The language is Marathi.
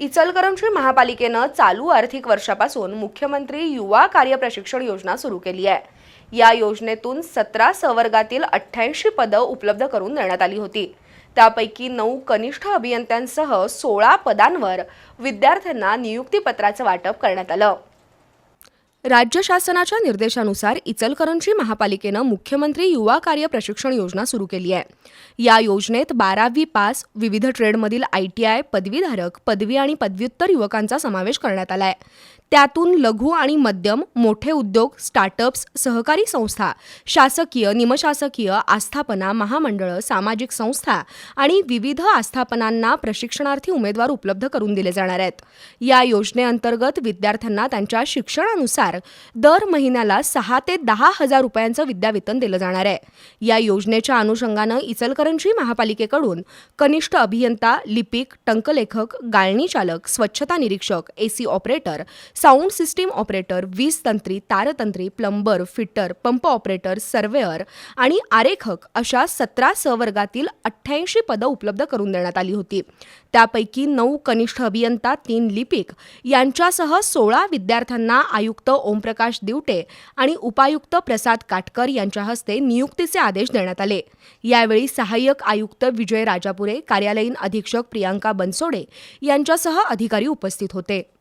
इचलकरंजी महापालिकेनं चालू आर्थिक वर्षापासून मुख्यमंत्री युवा कार्य प्रशिक्षण योजना सुरू केली आहे. या योजनेतून सतरा सवर्गातील अठ्ठ्याऐंशी पदं उपलब्ध करून देण्यात आली होती. त्यापैकी नऊ कनिष्ठ अभियंत्यांसह सोळा पदांवर विद्यार्थ्यांना नियुक्तीपत्राचं वाटप करण्यात आलं. राज्य शासनाच्या निर्देशानुसार इचलकरंजी महापालिकेनं मुख्यमंत्री युवा कार्य प्रशिक्षण योजना सुरू केली आहे. या योजनेत बारावी पास विविध ट्रेडमधील आय टी आय पदवीधारक पदवी आणि पदव्युत्तर युवकांचा समावेश करण्यात आला आहे त्यातून लघु आणि मध्यम मोठे उद्योग स्टार्टअप्स सहकारी संस्था शासकीय निमशासकीय आस्थापना महामंडळं सामाजिक संस्था आणि विविध आस्थापनांना प्रशिक्षणार्थी उमेदवार उपलब्ध करून दिले जाणार आहेत. या योजनेअंतर्गत विद्यार्थ्यांना त्यांच्या शिक्षणानुसार दर महिन्याला सहा ते दहा हजार रुपयांचं विद्यावेतन दिलं जाणार आहे. या योजनेच्या अनुषंगानं इचलकरंजी महापालिकेकडून कनिष्ठ अभियंता लिपिक टंकलेखक गाळणी चालक स्वच्छता निरीक्षक AC operator sound system operator वीज तंत्री तारतंत्री plumber fitter pump operator surveyor आणि आरेखक अशा सतरा सहवर्गातील अठ्ठ्याऐंशी पदं उपलब्ध करून देण्यात आली होती. त्यापैकी नऊ कनिष्ठ अभियंता तीन लिपिक यांच्यासह सोळा विद्यार्थ्यांना आयुक्त ओमप्रकाश दिवटे आणि उपायुक्त प्रसाद काटकर यांच्या हस्ते नियुक्तीचे आदेश देण्यात आले. यावेळी सहाय्यक आयुक्त विजय राजापुरे कार्यालयीन अधीक्षक प्रियांका बनसोडे यांच्यासह अधिकारी उपस्थित होते.